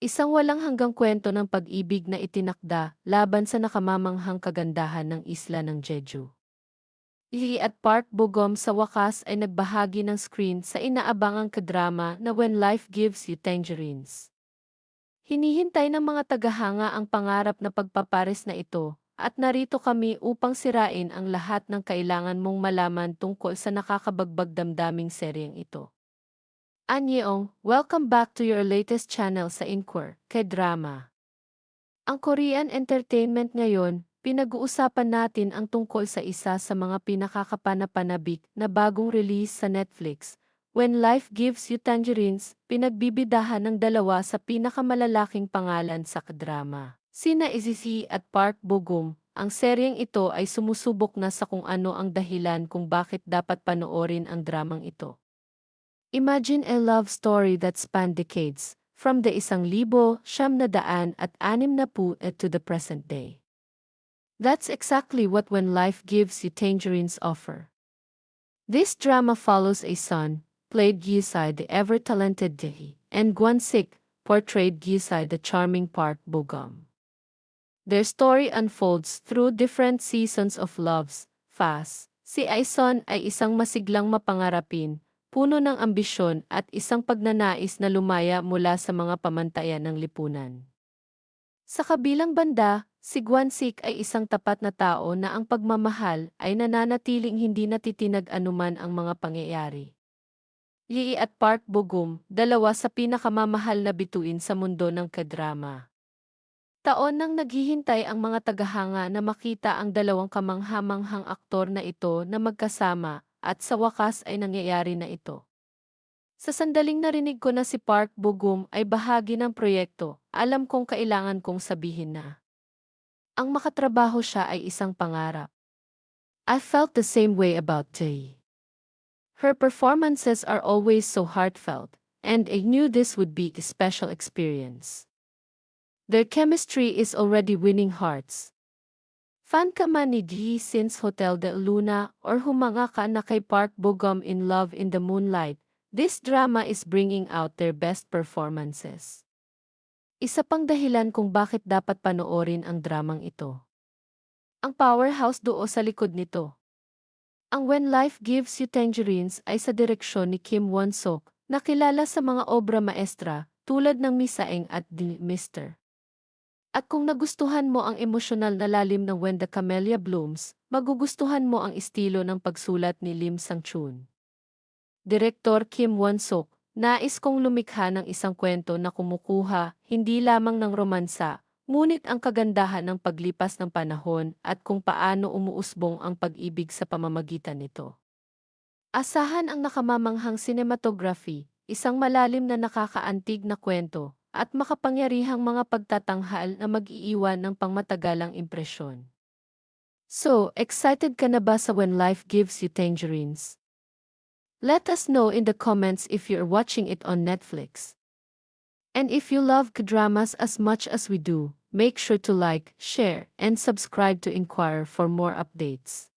Isang walang hanggang kwento ng pag-ibig na itinakda laban sa nakamamanghang kagandahan ng isla ng Jeju. Lee at Park Bogom sa wakas ay nagbahagi ng screen sa inaabangang kadrama na When Life Gives You Tangerines. Hinihintay ng mga tagahanga ang pangarap na pagpapares na ito, at narito kami upang sirain ang lahat ng kailangan mong malaman tungkol sa nakakabagbag damdaming seryeng ito. Anyeong, welcome back to your latest channel sa Inquire, K-Drama. Ang Korean entertainment ngayon, pinag-uusapan natin ang tungkol sa isa sa mga pinakakapanapanabik na bagong release sa Netflix. When Life Gives You Tangerines, pinagbibidahan ng dalawa sa pinakamalalaking pangalan sa k-drama. Sina Izzy at Park Bogum, ang seryeng ito ay sumusubok na sa kung ano ang dahilan kung bakit dapat panoorin ang dramang ito. Imagine a love story that spanned decades, from the isang libo, siyam na daan at anim na pu eh, to the present day. That's exactly what When Life Gives You Tangerines offer. This drama follows a son, played Gisai the ever-talented Dehi, and Guan-sik, portrayed Gisai the charming Park Bogum. Their story unfolds through different seasons of loves, fast. Si Aison ay isang masiglang mapangarapin, puno ng ambisyon at isang pagnanais na lumaya mula sa mga pamantayan ng lipunan. Sa kabilang banda, si Guansik ay isang tapat na tao na ang pagmamahal ay nananatiling hindi natitinag anuman ang mga pangyayari. Yi at Park Bogum, dalawa sa pinakamamahal na bituin sa mundo ng kadrama. Taon nang naghihintay ang mga tagahanga na makita ang dalawang kamanghamanghang aktor na ito na magkasama at sa wakas ay nangyayari na ito. Sa sandaling narinig ko na si Park Bogum ay bahagi ng proyekto, alam kong kailangan kong sabihin na. Ang makatrabaho siya ay isang pangarap. I felt the same way about Tae. Her performances are always so heartfelt, and I knew this would be a special experience. Their chemistry is already winning hearts, Fan ka man ni G since Hotel de Luna or humanga ka na kay Park Bogum in Love in the Moonlight, this drama is bringing out their best performances. Isa pang dahilan kung bakit dapat panoorin ang dramang ito. Ang powerhouse doo sa likod nito. Ang When Life Gives You Tangerines ay sa direksyon ni Kim Won-sok, na kilala sa mga obra maestra tulad ng Misaeng at The Mr. At kung nagustuhan mo ang emosyonal na lalim ng When the Camellia Blooms, magugustuhan mo ang estilo ng pagsulat ni Lim Sang-chun. Direktor Kim Won-sok, nais kong lumikha ng isang kwento na kumukuha hindi lamang ng romansa, ngunit ang kagandahan ng paglipas ng panahon at kung paano umuusbong ang pag-ibig sa pamamagitan nito. Asahan ang nakamamanghang cinematography, isang malalim na nakakaantig na kwento, at makapangyarihang mga pagtatanghal na mag-iiwan ng pangmatagalang impresyon. So, excited ka na ba sa When Life Gives You Tangerines? Let us know in the comments if you're watching it on Netflix. And if you love K-dramas as much as we do, make sure to like, share, and subscribe to Inquire for more updates.